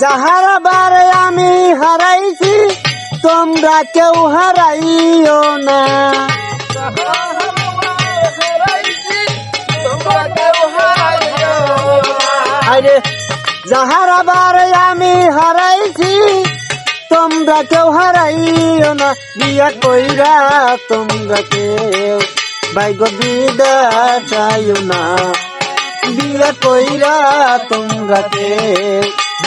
যাহারা বারে আমি হারাইছি, তোমরা কেউ হারাইও না। আরে বারে আমি হারাইছি, তোমরা কেউ হারাইও না। বিয়া কইরা তোমরা কেউ, বাইগ বিদা চাইও না। বিয়া কইরা তোমরা কেউ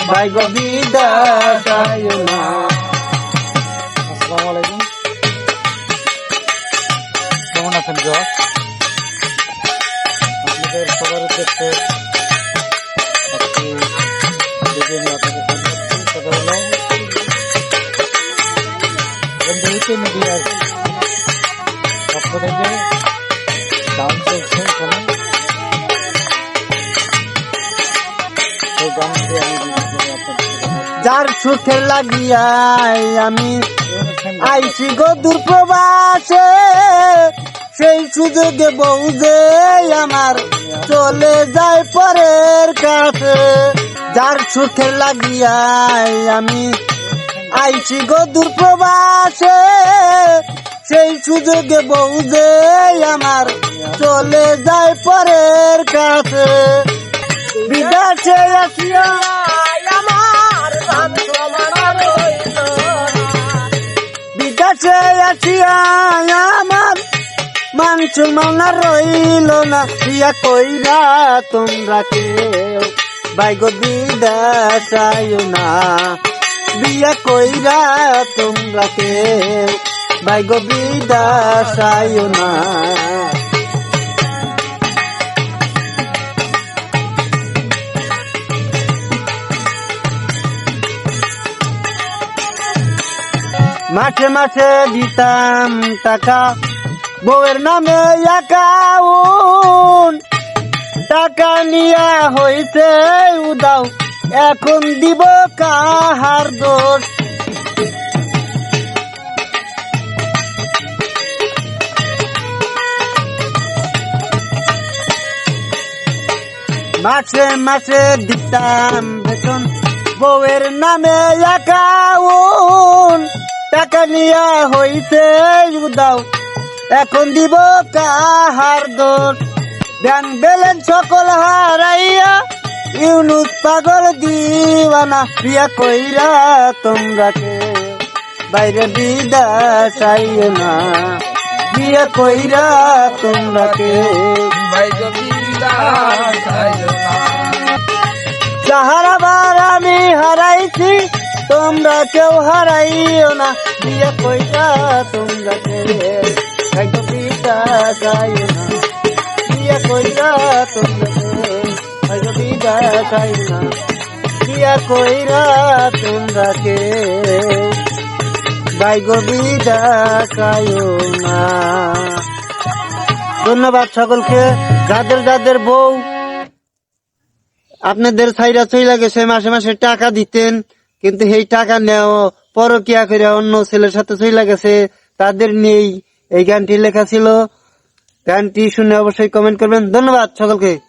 বাইগ বিদা চাইও না। আসসালামু আলাইকুম। কেমন আছেন, জজ? আপনাদের সবার উদ্দেশ্যে থেকে গান চলছে যার সুখে লাগিয়াই আমি আইসি গো দূরপ্রবাসে, সেই সুযোগে বউ যে আমার চলে যায় পরের কাছে। যার সুখে লাগিয়াই আমি আইসি গো দূরপ্রবাসে, সেই সুযোগে বউ যে আমার চলে যায় পরের কাছে। বিদেশে আসিয়া আসিয়া আমার মানা রইল না। ইয়া কইরা তোমরা কেউ? বাইগ আইও না। বিয়া কইরা তোমরা কেউ? বাইগ আইও না। মাঠে মাঠে দিতাম টাকা। বউয়ের নামে একাউন টাকা নিয়া হইছে উদাও। এখন দিব কাহার দোষ? মাসে মাসে দিতাম বেতন। বউয়ের নামে একাউন টাকা নিয়া হইছে উদাও। এখন দিব কাহার দোষ? ব্যাংক ব্যালেন্স সকল হারাইয়া, ইউনুস পাগল দিওয়ানা বিয়া কইরা তোমরা কে বাইরে বিদাস না। বিয়া কইরা তোমরা কে যাহারা বার আমি হারাইছি তোমরা কেউ হারাইও না। বিয়ে কইটা তোমরা ভাগ্য পিতা চাইও না। বিয়ে কইরা তোমরা ভাগ্য পিতা চাইও না। বিয়ে কইরা তোমরা কে ভাগ্য পিতা চাইও না। ধন্যবাদ সকলকে। যাদের যাদের বউ আপনাদের সাইরা চইলা গেছে, মাসে মাসে টাকা দিতেন। কিন্তু সেই টাকা নেও, পরকিয়া করে অন্য ছেলের সাথে চলে গেছে, তাদের নেই এই গানটি লেখা ছিল। গানটি শুনে অবশ্যই কমেন্ট করবেন। ধন্যবাদ সকলকে।